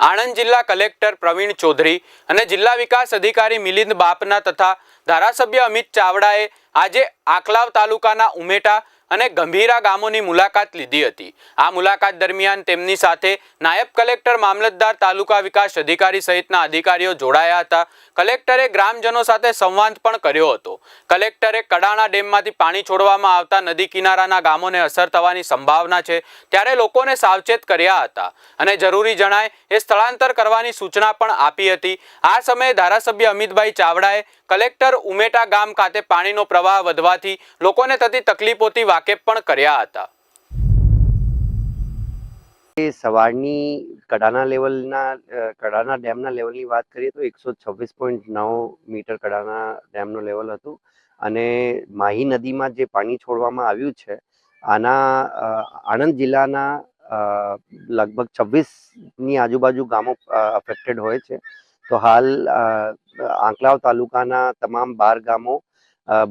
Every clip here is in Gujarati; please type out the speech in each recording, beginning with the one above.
આણંદ જિલ્લા કલેક્ટર પ્રવીણ ચૌધરી અને જિલ્લા વિકાસ અધિકારી મિલિંદ બાપના તથા ધારાસભ્ય અમિત ચાવડાએ આજે આકલાવ તાલુકાના ઉમેટા અને ગંભીરા ગામોની મુલાકાત લીધી હતી. આ મુલાકાત દરમિયાન તેમની સાથે નાયબ કલેક્ટર મામલતદાર તાલુકા વિકાસ અધિકારી સહિતના અધિકારીઓ જોડાયા હતા. કલેક્ટરે ગ્રામજનો સાથે સંવાદ પણ કર્યો હતો. કલેક્ટરે કડાણા ડેમમાંથી પાણી છોડવામાં આવતા નદી કિનારાના ગામોને અસર થવાની સંભાવના છે ત્યારે લોકોને સાવચેત કર્યા હતા અને જરૂરી જણાય એ સ્થળાંતર કરવાની સૂચના પણ આપી હતી. આ સમયે ધારાસભ્ય અમિતભાઈ ચાવડાએ કલેક્ટર ઉમેટા ગામ ખાતે પાણીનો પ્રવાહ વધવાથી લોકોને થતી તકલીફોથી વાકેફ પણ કર્યા હતા. સવારની કડાના લેવલના કડાના ડેમના લેવલની વાત કરીએ તો એકસો છવ્વીસ પોઈન્ટ નવ મીટર કડાના ડેમનું લેવલ હતું અને માહી નદીમાં જે પાણી છોડવામાં આવ્યું છે, આના આણંદ જિલ્લાના લગભગ છવ્વીસની આજુબાજુ ગામો અફેક્ટેડ હોય છે. તો હાલ આંકલાવ તાલુકાના તમામ બાર ગામો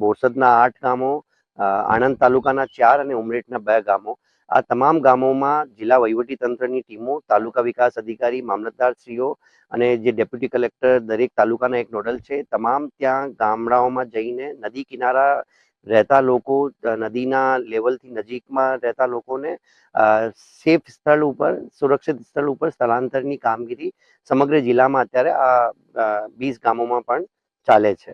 બોરસદના આઠ ગામો આણંદ તાલુકાના ચાર અને ઉમરેઠના બે ગામો. આ તમામ ગામોમાં જિલ્લા વહીવટી તંત્રની ટીમો, તાલુકા વિકાસ અધિકારી મામલતદારશ્રીઓ અને જે ડેપ્યુટી કલેક્ટર દરેક તાલુકાના એક નોડલ છે, તમામ ત્યાં ગામડાઓમાં જઈને નદી કિનારા રહેતા લોકો નદીના લેવલથી નજીકમાં રહેતા લોકોને સેફ સ્થળ ઉપર, સુરક્ષિત સ્થળ ઉપર સ્થળાંતરની કામગીરી સમગ્ર જિલ્લામાં અત્યારે આ વીસ ગામોમાં પણ ચાલે છે.